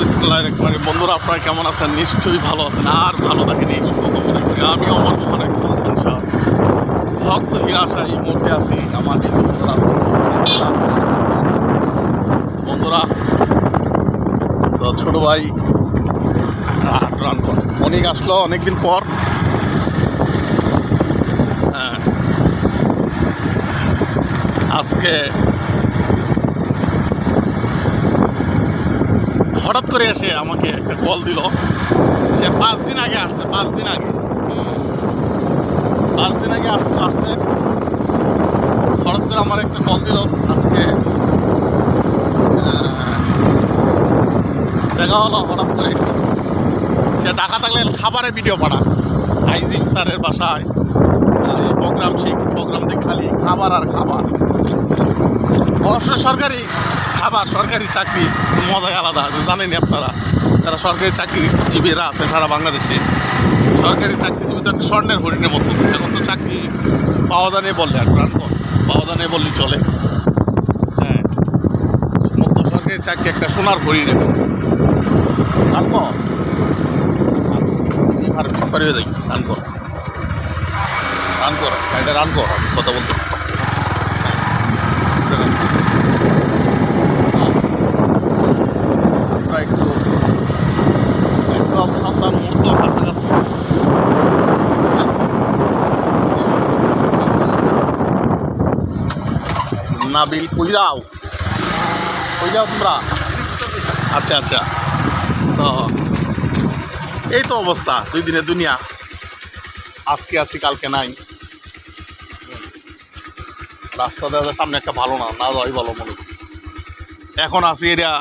বিসমুল্লাহ রহমান বন্ধুরা, আপনারা কেমন আছেন? নিশ্চয়ই ভালো আছেন। আর ভালো থাকেন এই কামনা করি আমি অমর মোহন শাহ ভক্ত হিরাশা, এই মুহূর্তে আছি আমার বন্ধুরা। বন্ধুরা, তো ছোট ভাই রান করে। মনিক আসলো অনেকদিন পর। হ্যাঁ। আজকে হঠাৎ করে এসে আমাকে একটা কল দিল। সে পাঁচ দিন আগে আসছে, পাঁচ দিন আগে। পাঁচ দিন আগে আসছে আসছে। হঠাৎ করে আমার একটা কল দিল। আজকে দেখা হলো হঠাৎ করে। সে ঢাকা থাকলে খাবারের ভিডিও পাঠা আইজিম স্যারের বাসায়। প্রোগ্রাম সেই প্রোগ্রাম দেখে খালি, খাবার আর খাবার। অবশ্য সরকারি খাবার সরকারি চাকরি মজাই আলাদা যে জানেনই আপনারা। যারা সরকারি চাকরিজীবীরা আছে সারা বাংলাদেশে, সরকারি চাকরিজীবী তো স্বর্ণের হরিণের মতো। এখন তো চাকরি পাওয়া নেই বললে আর প্রাণ পাওয়া নেই বললেই চলে। হ্যাঁ। সরকারি চাকরি একটা সোনার হরিণের বিস্তার হয়ে যাই রান কর রান কর এটা রান কর কথা বলতে আমরা একটু একদম সন্তান মুহূর্ত কাছাকাছি নাবিল কই যাও? কই যাও তোমরা? আচ্ছা আচ্ছা। তো এই তো অবস্থা, দুই দিনের দুনিয়া। আজকে আছি, কালকে নাই। রাস্তা দেখা সামনে একটা ভালো না না যাওয়াই ভালো মনে এখন আছি এটা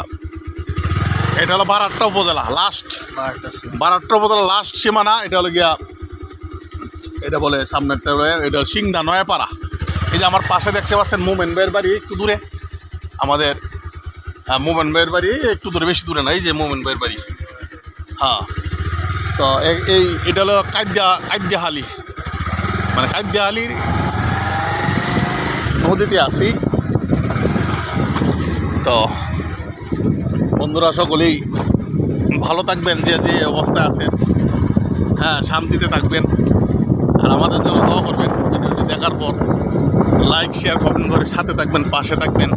এটা হলো বারাট্টা উপজেলা লাস্ট বারাট্টা উপজেলা লাস্ট সীমানা, এটা হলো গিয়া, এটা বলে সামনেরটা এটা সিংদা নয়াপাড়া। এই যে আমার পাশে দেখতে পাচ্ছেন মোমেন ভাইয়ের বাড়ি একটু দূরে। আমাদের আহ, মোমেন ভাইয়ের বাড়ি একটু দূরে বেশি দূরে না এই যে মোমেন ভাইয়ের বাড়ি। হ্যাঁ তো এই এটা হলো কাদ্যা কাদ্যাহালি মানে কাদ্যাহালির নদীতে আছি। তো বন্ধুরা সকলেই ভালো থাকবেন যে যে অবস্থায় আছেন। হ্যাঁ শান্তিতে থাকবেন। আর আমাদের জন্য লাইক শেয়ার কমেন্ট করে সাথে থাকবেন পাশে থাকবেন।